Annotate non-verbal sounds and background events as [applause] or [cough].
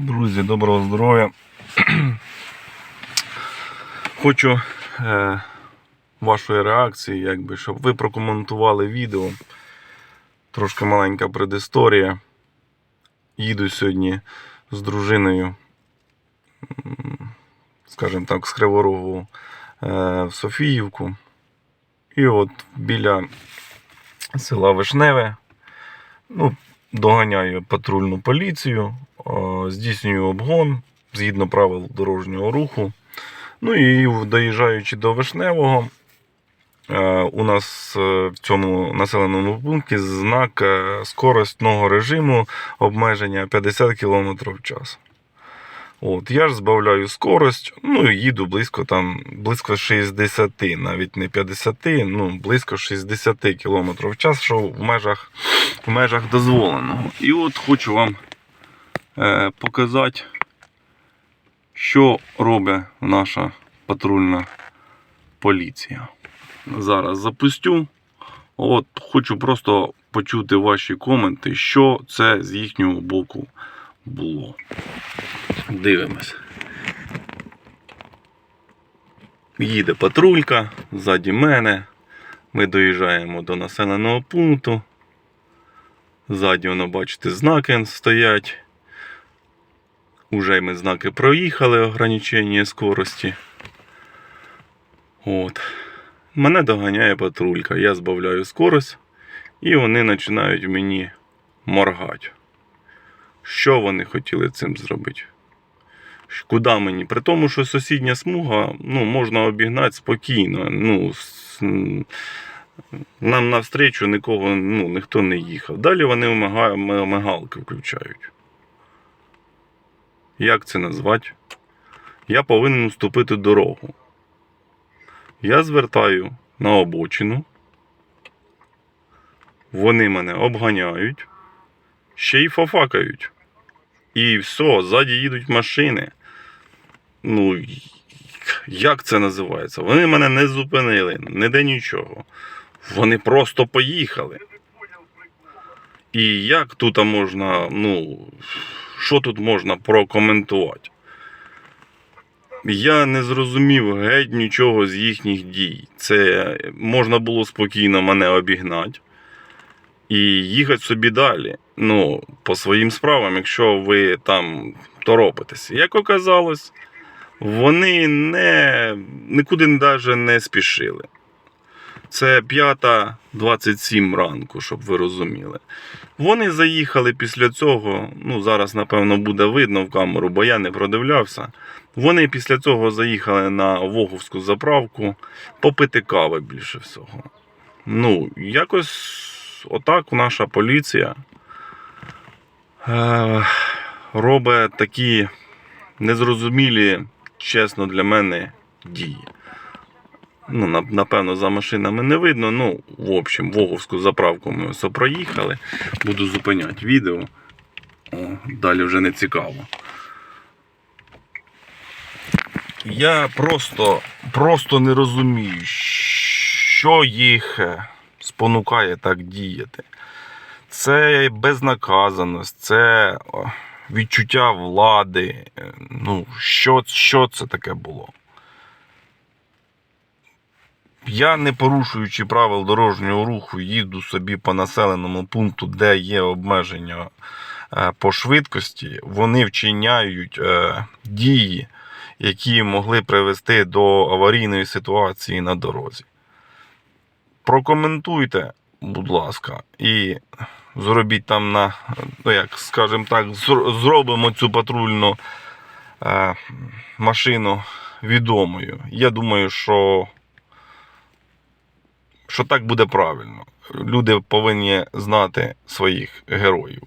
Друзі, доброго здоров'я. [clears throat] Хочу е, вашої реакції, якби, щоб ви прокоментували відео. Трошки маленька предісторія. Їду сьогодні з дружиною, скажімо так, з Криворогу е, в Софіївку. І от біля села Вишневе. Ну, доганяю патрульну поліцію, е, здійснюю обгон згідно правил дорожнього руху. Ну і доїжджаючи до Вишневого, е, у нас е, в цьому населеному пункті знак скоростного режиму обмеження 50 км в час. От, я ж збавляю скорость, ну і їду близько там, близько 60, навіть не 50, ну близько 60 км в час, що в межах, в межах дозволеного. І от хочу вам е, показати, що робить наша патрульна поліція. Зараз запустю. От, хочу просто почути ваші коменти, що це з їхнього боку було. Дивимось. Їде патрулька ззаді мене. Ми доїжджаємо до населеного пункту. Ззаді, воно, бачите, знаки стоять. Уже ми знаки проїхали, ограничення скорості. От. Мене доганяє патрулька. Я збавляю скорость, і вони починають мені моргати. Що вони хотіли цим зробити? Куди мені? При тому, що сусідня смуга ну, можна обігнати спокійно. Ну, нам навстрічу нікого, ну, ніхто не їхав. Далі вони мигалки включають. Як це назвати? Я повинен уступити дорогу. Я звертаю на обочину. Вони мене обганяють, ще й фафакають. І все, ззаді їдуть машини. Ну, як це називається? Вони мене не зупинили, не де нічого. Вони просто поїхали. І як тут можна, ну, що тут можна прокоментувати? Я не зрозумів геть нічого з їхніх дій. Це можна було спокійно мене обігнати і їхати собі далі. Ну, по своїм справам, якщо ви там торопитесь. Як оказалось, вони не, нікуди навіть не спішили. Це 5.27 ранку, щоб ви розуміли. Вони заїхали після цього. Ну, зараз, напевно, буде видно в камеру, бо я не продивлявся. Вони після цього заїхали на Воговську заправку попити кави більше всього. Ну, якось отак наша поліція е, робить такі незрозумілі, чесно, для мене дії. Ну, напевно, за машинами не видно. Ну, в общем, Воговську заправку ми ось проїхали. Буду зупиняти відео. О, далі вже не цікаво. Я просто, просто не розумію, що їх е, спонукає так діяти. Це безнаказаність, це відчуття влади. Е, Ну, що, що це таке було? Я, не порушуючи правил дорожнього руху, їду собі по населеному пункту, де є обмеження е, по швидкості, вони вчиняють е, дії, які могли привести до аварійної ситуації на дорозі. Прокоментуйте, будь ласка, і зробіть там на, ну як скажімо так, зробимо цю патрульну е, машину відомою. Я думаю, що що так буде правильно. Люди повинні знати своїх героїв.